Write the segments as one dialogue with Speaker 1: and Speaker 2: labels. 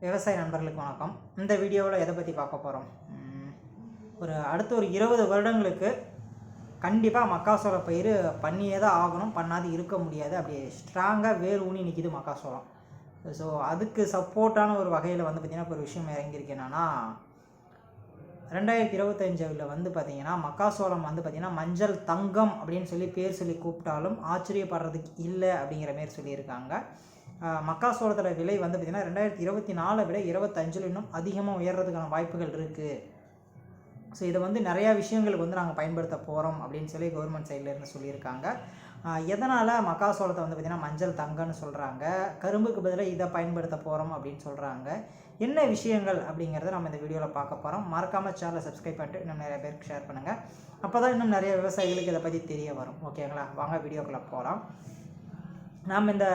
Speaker 1: விவசாய நண்பர்களுக்கு வணக்கம். இந்த வீடியோவில் எதை பற்றி பார்க்க போகிறோம் ஒரு அடுத்த ஒரு இருபது வருடங்களுக்கு கண்டிப்பாக மக்காசோள பயிர் பண்ணியே தான் ஆகணும். பண்ணாது இருக்க முடியாது. அப்படி ஸ்ட்ராங்காக வேர் ஊனி நிற்கிது மக்காசோளம். ஸோ அதுக்கு சப்போர்ட்டான ஒரு வகையில் வந்து பார்த்திங்கன்னா இப்போ ஒரு விஷயம் இறங்கியிருக்கு என்னென்னா ரெண்டாயிரத்தி இருபத்தஞ்சில் வந்து பார்த்திங்கன்னா மக்காசோளம் வந்து பார்த்திங்கன்னா மஞ்சள் தங்கம் அப்படின்னு சொல்லி பேர் சொல்லி கூப்பிட்டாலும் ஆச்சரியப்படுறதுக்கு இல்லை அப்படிங்கிற மாரி சொல்லியிருக்காங்க. மக்காசோளத்தோட விலை வந்து பார்த்திங்கன்னா ரெண்டாயிரத்தி இருபத்தி நாலை விட இருபத்தஞ்சில் இன்னும் அதிகமாக உயர்றதுக்கான வாய்ப்புகள் இருக்குது ஸோ இதை வந்து நிறையா விஷயங்களுக்கு வந்து நாங்கள் பயன்படுத்த போகிறோம் அப்படின்னு சொல்லி கவர்மெண்ட் சைட்லேருந்து சொல்லியிருக்காங்க. எதனால் மக்காசோளத்தை வந்து பார்த்திங்கன்னா மஞ்சள் தங்கன்னு சொல்கிறாங்க கரும்புக்கு பதிலாக இதை பயன்படுத்த போகிறோம் அப்படின்னு சொல்கிறாங்க என்ன விஷயங்கள் அப்படிங்கிறத நம்ம இந்த வீடியோவில் பார்க்க போகிறோம் மறக்காமல் சேனலை சப்ஸ்கிரைப் பண்ணிட்டு இன்னும் நிறைய பேருக்கு ஷேர் பண்ணுங்கள் அப்போ தான் இன்னும் நிறைய விவசாயிகளுக்கு இதை பற்றி தெரிய வரும். ஓகேங்களா வாங்க வீடியோக்குள்ளே போகலாம் நாம் இந்த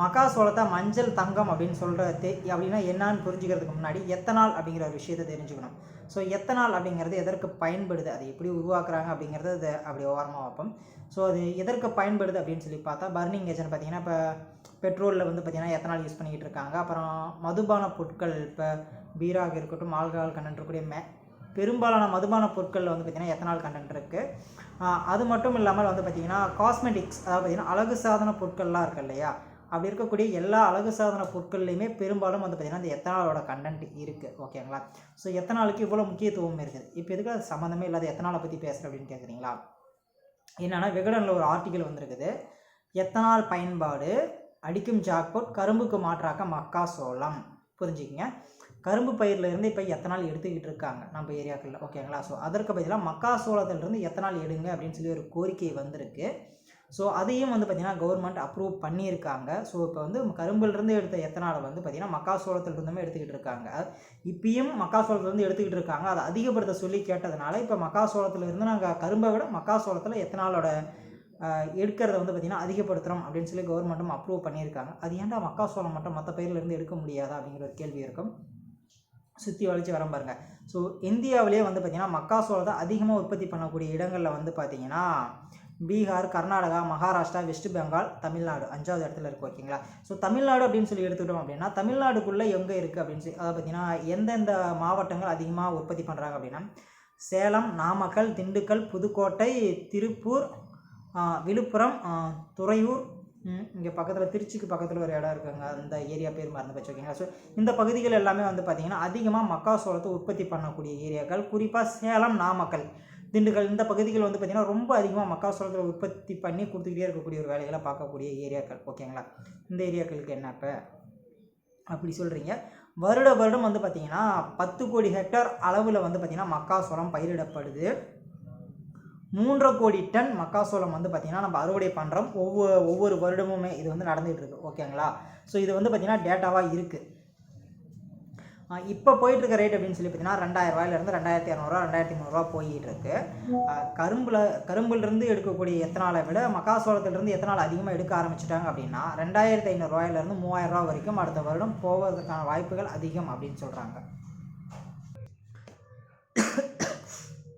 Speaker 1: மக்காசோளத்தை மஞ்சள் தங்கம் அப்படின்னு சொல்கிறது அப்படின்னா என்னான்னு புரிஞ்சுக்கிறதுக்கு முன்னாடி எத்தனால் அப்படிங்கிற ஒரு விஷயத்தை தெரிஞ்சுக்கணும். ஸோ எத்தனால் அப்படிங்கிறது எதற்கு பயன்படுது? அது எப்படி உருவாக்குறாங்க அப்படிங்கிறது அது அப்படி ஓரமாக வைப்போம் ஸோ அது எதற்கு பயன்படுது அப்படின்னு சொல்லி பார்த்தா பர்னிங் ஏஜென்ட் பார்த்தீங்கன்னா இப்போ பெட்ரோலில் வந்து பார்த்திங்கன்னா எத்தனால் யூஸ் பண்ணிக்கிட்டு இருக்காங்க. அப்புறம் மதுபான பொருட்கள் இப்போ பீராக இருக்கட்டும் ஆல்கஹால் கண்டென்ட் இருக்கக்கூடிய மே பெரும்பாலான மதுபான பொருட்களில் வந்து பார்த்திங்கன்னா எத்தனால் கண்டென்ட் இருக்குது அது மட்டும் இல்லாமல் வந்து பார்த்திங்கன்னா காஸ்மெட்டிக்ஸ் அதாவது பார்த்திங்கன்னா அழகு சாதன பொருட்கள்லாம் இருக்குது இல்லையா? அப்படி இருக்கக்கூடிய எல்லா அழகு சாதன பொருட்கள்லையுமே பெரும்பாலும் வந்து பார்த்திங்கன்னா இந்த எத்தனாலோட கண்டென்ட் இருக்குது ஓகேங்களா ஸோ எத்தனாலுக்கு இவ்வளோ முக்கியத்துவம் இருக்குது? இப்போ எதுக்கு அது சம்மந்தமே இல்லாத எத்தனாலை பற்றி பேசுகிறேன் அப்படின்னு கேட்குறீங்களா என்னென்னா விகடனில் ஒரு ஆர்டிக்கல் வந்திருக்குது. எத்தனால் பயன்பாடு அடிக்கும் ஜாக்போட் கரும்புக்கு மாற்றாக்க மக்காசோளம் புரிஞ்சுக்கிங்க? கரும்பு பயிர்லேருந்து இப்போ எத்தனால் எடுத்துக்கிட்டு இருக்காங்க? நம்ம ஏரியாக்களில் ஓகேங்களா ஸோ அதற்கு பதிலாக மக்கா சோளத்திலிருந்து எத்தனால் எடுங்க அப்படின்னு சொல்லி ஒரு கோரிக்கை வந்திருக்கு. ஸோ அதையும் வந்து பார்த்திங்கன்னா கவர்மெண்ட் அப்ரூவ் பண்ணியிருக்காங்க. ஸோ இப்போ வந்து கரும்புலேருந்து எடுத்த எத்தனால் வந்து பார்த்திங்கன்னா மக்காசோளத்துலேருந்துமே எடுத்துக்கிட்டு இருக்காங்க. இப்பயும் மக்காசோளத்துலேருந்து எடுத்துக்கிட்டு இருக்காங்க. அதை அதிகப்படுத்த சொல்லி கேட்டதுனால இப்போ மக்காசோளத்துலேருந்து நாங்கள் கரும்பை விட மக்காசோளத்தில் எத்தனாலோட எடுக்கிறத வந்து பார்த்திங்கன்னா அதிகப்படுத்துகிறோம் அப்படின்னு சொல்லி கவர்மெண்ட்டும் அப்ரூவ் பண்ணியிருக்காங்க. அது ஏன்டா மக்காசோளம் மட்டும் மற்ற பயிரிலேருந்து எடுக்க முடியாதா அப்படிங்கிற ஒரு கேள்வி இருக்கும். சுற்றி வளைச்சி வர பாருங்க. ஸோ இந்தியாவிலேயே வந்து பார்த்திங்கன்னா மக்காசோளத்தை அதிகமாக உற்பத்தி பண்ணக்கூடிய இடங்களில் வந்து பார்த்திங்கன்னா பீகார் கர்நாடகா மகாராஷ்டிரா வெஸ்ட் பெங்கால் தமிழ்நாடு. அஞ்சாவது இடத்துல இருக்குது ஓகேங்களா? ஸோ தமிழ்நாடு அப்படின்னு சொல்லி எடுத்துக்கிட்டோம் அப்படின்னா தமிழ்நாடுக்குள்ளே எங்கே இருக்குது அப்படின்னு சொல்லி அதை பார்த்தீங்கன்னா எந்தெந்த மாவட்டங்கள் அதிகமாக உற்பத்தி பண்ணுறாங்க அப்படின்னா சேலம் நாமக்கல் திண்டுக்கல் புதுக்கோட்டை திருப்பூர் விழுப்புரம் துறையூர் இங்கே பக்கத்தில் திருச்சிக்கு பக்கத்தில் ஒரு இடம் இருக்குங்க. அந்த ஏரியா பேர் மறந்து போச்சு ஓகேங்களா? ஸோ இந்த பகுதிகள் எல்லாமே வந்து பார்த்திங்கன்னா அதிகமாக மக்காசோளத்தை உற்பத்தி பண்ணக்கூடிய ஏரியாக்கள் குறிப்பாக சேலம் நாமக்கல். திண்டுக்கல் இந்த பகுதிகள் வந்து பார்த்திங்கன்னா ரொம்ப அதிகமாக மக்காசோளத்தில் உற்பத்தி பண்ணி கொடுத்துக்கிட்டே இருக்கக்கூடிய ஒரு வேலைகளை பார்க்கக்கூடிய ஏரியாக்கள் ஓகேங்களா? இந்த ஏரியாக்களுக்கு என்ன இப்போ அப்படி சொல்கிறீங்க வருட வருடம் வந்து பார்த்திங்கன்னா பத்து கோடி ஹெக்டர் அளவில் வந்து பார்த்திங்கன்னா மக்காசோளம் பயிரிடப்படுது. மூன்றரை கோடி டன் மக்காசோளம் வந்து பார்த்திங்கன்னா நம்ம அறுவடை பண்ணுறோம் ஒவ்வொரு ஒவ்வொரு வருடமுமே இது வந்து நடந்துகிட்டு இருக்குது ஓகேங்களா? ஸோ இது வந்து பார்த்திங்கன்னா டேட்டாவாக இருக்குது இப்போ போயிட்டு இருக்க ரேட் அப்படின்னு சொல்லி பார்த்தீங்கன்னா ரெண்டாயிரரூவாயிலேருந்து ரெண்டாயிரத்தி இரநூறுவா ரெண்டாயிரத்தி முந்நூறுரூவா போயிட்டு இருக்கு கரும்பில் கரும்புலேருந்து எடுக்கக்கூடிய எத்தனாலை விட மக்காசோளத்துலேருந்து எத்தனால் அதிகமாக எடுக்க ஆரம்பிச்சிட்டாங்க அப்படின்னா ரெண்டாயிரத்தி ஐநூறுரூவாயிலேருந்து மூவாயிரம் ரூபா வரைக்கும் அடுத்த வருடம் போவதற்கான வாய்ப்புகள் அதிகம் அப்படின்னு சொல்கிறாங்க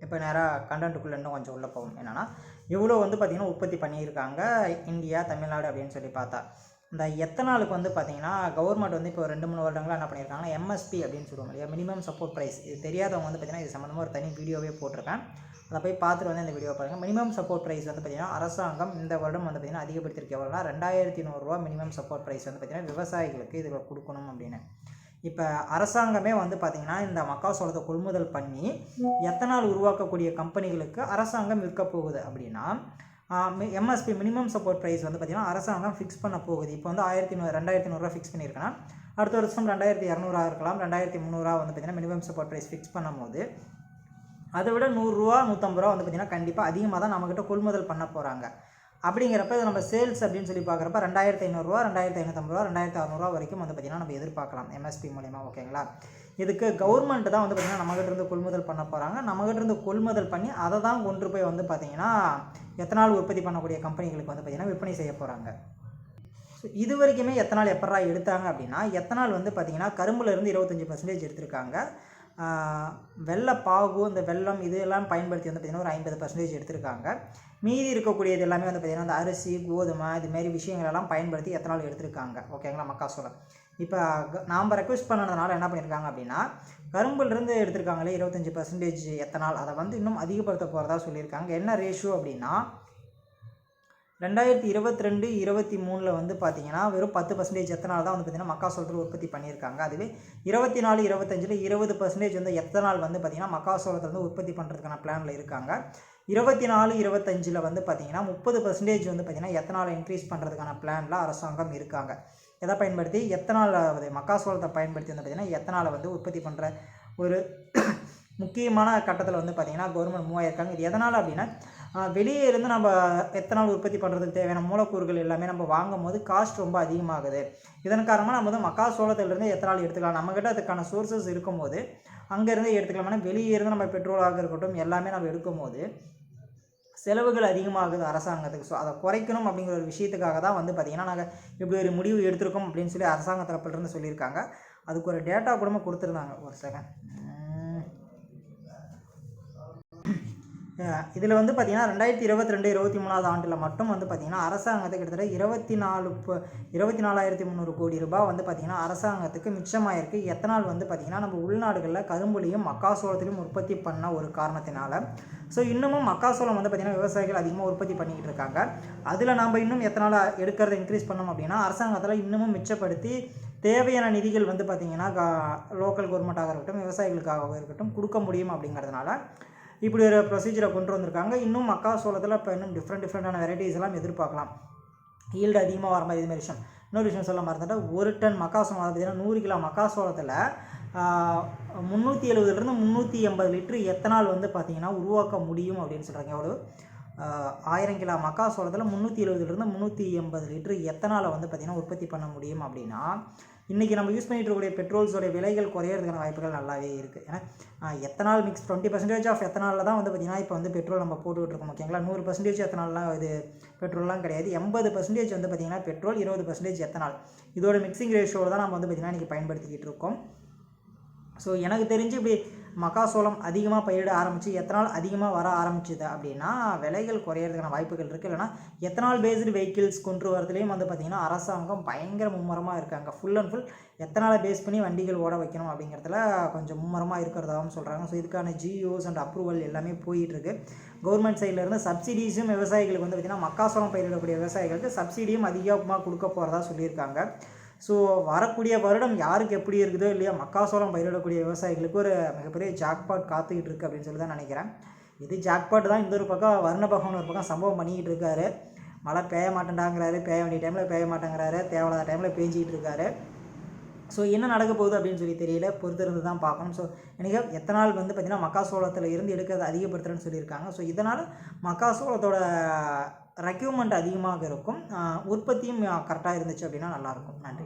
Speaker 1: இப்போ நேராக கண்டென்ட்டுக்குள்ளே இன்னும் கொஞ்சம் உள்ளே போகும் என்னென்னா இவ்வளோ வந்து பார்த்திங்கன்னா உற்பத்தி பண்ணியிருக்காங்க இந்தியா தமிழ்நாடு அப்படின்னு சொல்லி பார்த்தா. இந்த எத்தனாலுக்கு வந்து பார்த்தீங்கன்னா கவர்மெண்ட் வந்து இப்போ ரெண்டு மூணு வருடங்களாக என்ன பண்ணியிருக்காங்கன்னா எம்எஸ்பி அப்படின்னு சொல்லுவாங்க இல்லையா? மினிமம் சப்போர்ட் ப்ரைஸ் இது தெரியாதவங்க வந்து பார்த்திங்கன்னா இது சம்மந்தமாக ஒரு தனி வீடியோவே போட்டிருக்கேன் அதை போய் பார்த்துட்டு வந்து இந்த வீடியோ பாருங்கள் மினிமம் சப்போர்ட் ப்ரைஸ் வந்து பார்த்திங்கன்னா அரசாங்கம் இந்த வருடம் வந்து பார்த்திங்கன்னா அதிகப்படுத்திருக்க எவ்வளோனா ரெண்டாயிரத்தி நூறுரூவா மினிமம் சப்போர்ட் ப்ரைஸ் வந்து பார்த்திங்கன்னா விவசாயிகளுக்கு இதில் கொடுக்கணும் அப்படின்னு. இப்போ அரசாங்கமே வந்து பார்த்திங்கன்னா இந்த மக்காசோளத்தை கொள்முதல் பண்ணி எத்தனால் உருவாக்கக்கூடிய கம்பெனிகளுக்கு அரசாங்கம் விற்க போகுது அப்படின்னா எம்எஸ்பி மினிமம் சப்போர்ட் ப்ரைஸ் வந்து பார்த்திங்கன்னா அரசாங்கம் ஃபிக்ஸ் பண்ண போகுது. இப்போ வந்து ஆயிரத்தி நூறு ரெண்டாயிரத்தி நூறுரூவா ஃபிக்ஸ் பண்ணியிருக்கேன்னா அடுத்த வருஷம் ரெண்டாயிரத்தி இரநூறுவா இருக்கலாம். ரெண்டாயிரத்தி முந்நூறுரூவா வந்து பார்த்திங்கன்னா மினிமம் சப்போர்ட் ப்ரைஸ் ஃபிக்ஸ் பண்ணும்போது அதை விட நூறுரூவா நூற்றம்பது ரூபா வந்து பார்த்திங்கன்னா கண்டிப்பாக அதிகமாக தான் நம்மக்கிட்ட கொள்முதல் பண்ண போகிறாங்க அப்படிங்கிறப்ப இது நம்ம சேல்ஸ் அப்படின்னு சொல்லி பார்க்குறப்ப ரெண்டாயிரத்தி ஐநூறுரூவா ரெண்டாயிரத்தி ஐநூற்றம்பது ரூபா ரெண்டாயிரத்தி அறநூறுவா வரைக்கும் வந்து பார்த்திங்கன்னா நம்ம எதிர்பார்க்கலாம் எம்எஸ்பி மூலிமா ஓகேங்களா இதுக்கு கவர்மெண்ட் தான் வந்து பார்த்திங்கன்னா நம்மகிட்ட இருந்து கொள்முதல் பண்ண போகிறாங்க நம்மகிட்டேருந்து கொள்முதல் பண்ணி அதை தான் கொண்டு போய் வந்து பார்த்திங்கன்னா எத்தனால் உற்பத்தி பண்ணக்கூடிய கம்பெனிகளுக்கு வந்து பார்த்திங்கன்னா விற்பனை செய்ய போகிறாங்க ஸோ இது வரைக்குமே எத்தனால் எப்பட்றா எடுத்தாங்க அப்படின்னா எத்தனால் வந்து பார்த்திங்கன்னா கரும்புலேருந்து இருபத்தஞ்சி பர்சன்டேஜ் எடுத்திருக்காங்க. வெள்ளை பாகு இந்த வெள்ளம் இது எல்லாம் பயன்படுத்தி வந்து பார்த்திங்கன்னா ஒரு ஐம்பது பர்சன்டேஜ் எடுத்திருக்காங்க. மீதி இருக்கக்கூடியது எல்லாமே வந்து பார்த்திங்கன்னா அந்த அரிசி கோதுமை இதுமாரி விஷயங்கள் எல்லாம் பயன்படுத்தி எத்தனால் எடுத்திருக்காங்க. ஓகேங்களா மக்காசோளம் இப்போ நாம் ரெக்வஸ்ட் பண்ணதுனால என்ன பண்ணியிருக்காங்க அப்படின்னா கரும்புலேருந்து எடுத்திருக்காங்களே இருபத்தஞ்சி பர்சன்டேஜ் எத்தனால் அதை வந்து இன்னும் அதிகப்படுத்த போகிறதா சொல்லியிருக்காங்க. என்ன ரேஷியோ அப்படின்னா ரெண்டாயிரத்தி இருபத்தி ரெண்டு இருபத்தி மூணில் வந்து பார்த்தீங்கன்னா வெறும் பத்து பர்சன்டேஜ் எத்தனால் தான் வந்து பார்த்தீங்கன்னா மக்காசோளத்தில் உற்பத்தி பண்ணியிருக்காங்க. அதுவே இருபத்தி நாலு இருபத்தஞ்சில் இருபது பர்சன்டேஜ் வந்து எத்தனால் வந்து பார்த்தீங்கன்னா மக்காசோளத்தில் வந்து உற்பத்தி பண்ணுறதுக்கான பிளானில் இருக்காங்க. இருபத்தி நாலு இருபத்தஞ்சில் வந்து பார்த்தீங்கன்னா முப்பது பர்சன்டேஜ் வந்து பார்த்தீங்கன்னா எத்தனால் இன்க்ரீஸ் பண்ணுறதுக்கான பிளானில் அரசாங்கம் இருக்காங்க. எதை பயன்படுத்தி எத்தனால் அது மக்காசோளத்தை பயன்படுத்தி வந்து பார்த்தீங்கன்னா எத்தனாலை வந்து உற்பத்தி பண்ணுற ஒரு முக்கியமான கட்டத்தில் வந்து பார்த்திங்கன்னா கவர்மெண்ட் மூவ் ஆயிருக்காங்க இது எதனால் அப்படின்னா வெளியே இருந்து நம்ம எத்தனால் உற்பத்தி பண்ணுறதுக்கு தேவையான மூலக்கூறுகள் எல்லாமே நம்ம வாங்கும் போது காஸ்ட் ரொம்ப அதிகமாகுது. இதன் காரணமாக நம்ம வந்து மக்காசோளத்திலிருந்து எத்தனால் எடுத்துக்கலாம். நம்மக்கிட்ட அதுக்கான சோர்சஸ் இருக்கும்போது அங்கேருந்து எடுத்துக்கலாம் ஆனால் வெளியே இருந்து நம்ம பெட்ரோலாக இருக்கட்டும் எல்லாமே நம்ம எடுக்கும் போது செலவுகள் அதிகமாகுது அரசாங்கத்துக்கு. ஸோ அதை குறைக்கணும் அப்படிங்கிற ஒரு விஷயத்துக்காக தான் வந்து பார்த்திங்கன்னா நாங்கள் இப்படி ஒரு முடிவு எடுத்திருக்கோம் அப்படின்னு சொல்லி அரசாங்க தரப்பிலிருந்து சொல்லியிருக்காங்க. அதுக்கு ஒரு டேட்டா கூட கொடுத்துருந்தாங்க ஒரு செகண்ட் இதில் வந்து பார்த்திங்கன்னா ரெண்டாயிரத்தி இருபத்தி ரெண்டு இருபத்தி மூணாவது ஆண்டில் மட்டும் வந்து பார்த்திங்கன்னா அரசாங்கத்தை கிட்டத்தட்ட இருபத்தி நாலு ப- இருபத்தி நாலாயிரத்தி முந்நூறு கோடி ரூபாய் வந்து பார்த்திங்கன்னா அரசாங்கத்துக்கு மிச்சமாயிருக்கு. எத்தனால் வந்து பார்த்திங்கன்னா நம்ம உள்நாடுகளில் கரும்புலையும் மக்காசோளத்திலையும் உற்பத்தி பண்ண ஒரு காரணத்தினால. ஸோ இன்னமும் மக்காசோளம் வந்து பார்த்திங்கன்னா விவசாயிகள் அதிகமாக உற்பத்தி பண்ணிக்கிட்டு இருக்காங்க. அதில் நம்ம இன்னும் எத்தனால் எடுக்கிறத இன்க்ரீஸ் பண்ணோம் அப்படின்னா அரசாங்கத்தில் இன்னமும் மிச்சப்படுத்தி தேவையான நிதிகள் வந்து பார்த்திங்கன்னா லோக்கல் கவர்மெண்ட்டாக இருக்கட்டும் விவசாயிகளுக்காக இருக்கட்டும் கொடுக்க முடியும் அப்படிங்கிறதுனால இப்படி ஒரு ப்ரொசீஜரை கொண்டு வந்திருக்காங்க. இன்னும் மக்காசோளத்தில் இப்போ இன்னும் டிஃப்ரெண்ட் டிஃப்ரெண்ட்டான வெரைட்டிஸ் எல்லாம் எதிர்பார்க்கலாம். ஈல்டு அதிகமாக வர மாதிரி இதுமாரி மாதிரி விஷயம். இன்னொரு விஷயம் சொல்ல மறந்துட்டா ஒரு டன் மக்காசோளம் பார்த்தீங்கன்னா நூறு கிலோ மக்காசோளத்தில் முந்நூற்றி எழுபதுலேருந்து முந்நூற்றி எண்பது லிட்டர் எத்தனால் வந்து பார்த்திங்கன்னா உருவாக்க முடியும் அப்படின்னு சொல்கிறாங்க எவ்வளோ ஆயிரம் கிலோ மக்காசோளத்தில் முந்நூற்றி எழுபதுலேருந்து முந்நூற்றி எண்பது லிட்டரு எத்தனால வந்து பார்த்திங்கன்னா உற்பத்தி பண்ண முடியும் அப்படின்னா இன்றைக்கி நம்ம யூஸ் பண்ணிட்டு இருக்கக்கூடிய பெட்ரோல்ஸோட விலைகள் குறையிறதுக்கான வாய்ப்புகள் நல்லாவே இருக்குது ஏன்னா ethanol mix twenty percentage of எத்தனாலில் தான் வந்து பார்த்திங்கன்னா இப்போ வந்து பெட்ரோல் நம்ம போட்டுக்கிட்டு இருக்கோம். ஓகேங்களா? நூறு பர்சன்டேஜ் எத்தனால்லாம் இது பெட்ரோல்லாம் கிடையாது. எண்பது பர்சன்டேஜ் வந்து பார்த்திங்கன்னா பெட்ரோல் இருபது பர்சன்டேஜ் எத்தனால். இதோட மிக்சிங் ரேஷியோவில் தான் நம்ம வந்து பார்த்திங்கன்னா இன்றைக்கி பயன்படுத்திக்கிட்டு இருக்கோம். ஸோ எனக்கு தெரிஞ்சு இப்படி மக்காசோளம் அதிகமாக பயிரிட ஆரம்பித்து எத்தனால் அதிகமாக வர ஆரம்பிச்சுது அப்படின்னா விலைகள் குறையிறதுக்கான வாய்ப்புகள் இருக்குது இல்லைனா எத்தனால் பேஸ்டு வெஹிக்கிள்ஸ் கொண்டு வரதுலேயும் வந்து பார்த்திங்கன்னா அரசாங்கம் பயங்கர மும்முரமாக இருக்காங்க. ஃபுல் அண்ட் ஃபுல் எத்தனாலை பேஸ் பண்ணி வண்டிகள் ஓட வைக்கணும் அப்படிங்கிறதுல கொஞ்சம் மும்முரமாக இருக்கிறதாகவும் சொல்கிறாங்க ஸோ இதுக்கான ஜியோஸ் அண்ட் அப்ரூவல் எல்லாமே போயிட்டுருக்கு. கவர்மெண்ட் சைட்லேருந்து சப்சிடிஸும் விவசாயிகளுக்கு வந்து பார்த்திங்கன்னா மக்காசோளம் பயிரிடக்கூடிய விவசாயிகளுக்கு சப்சிடியும் அதிகமாக கொடுக்க போகிறதா சொல்லியிருக்காங்க. ஸோ வரக்கூடிய வருடம் யாருக்கு எப்படி இருக்குதோ இல்லையா மக்காசோளம் பயிரிடக்கூடிய விவசாயிகளுக்கு ஒரு மிகப்பெரிய ஜாக்பாட் காத்துக்கிட்டு இருக்குது அப்படின்னு சொல்லி தான் நினைக்கிறேன். இது ஜாக்பாட் தான். இந்த ஒரு பக்கம் வருண பகவான் ஒரு பக்கம் சம்பவம் பண்ணிக்கிட்டு இருக்காரு. மழை பெய்ய மாட்டேன்டாங்கிறாரு. பெய்ய வேண்டிய டைமில் பெய்ய மாட்டேங்கிறாரு. தேவையில்லாத டைமில் பேஞ்சிக்கிட்டு இருக்காரு. ஸோ என்ன நடக்க போகுது அப்படின்னு சொல்லி தெரியல. பொறுத்திருந்து தான் பார்க்கணும். ஸோ எனக்கு எத்தனால் வந்து பார்த்திங்கன்னா மக்காசோளத்தில் இருந்து எடுக்கிறத அதிகப்படுத்துறேன்னு சொல்லியிருக்காங்க. ஸோ இதனால் மக்காசோளத்தோட ரெக்யூப்மெண்ட் அதிகமாக இருக்கும். உற்பத்தியும் கரெக்டாக இருந்துச்சு அப்படின்னா நல்லாயிருக்கும். நன்றி.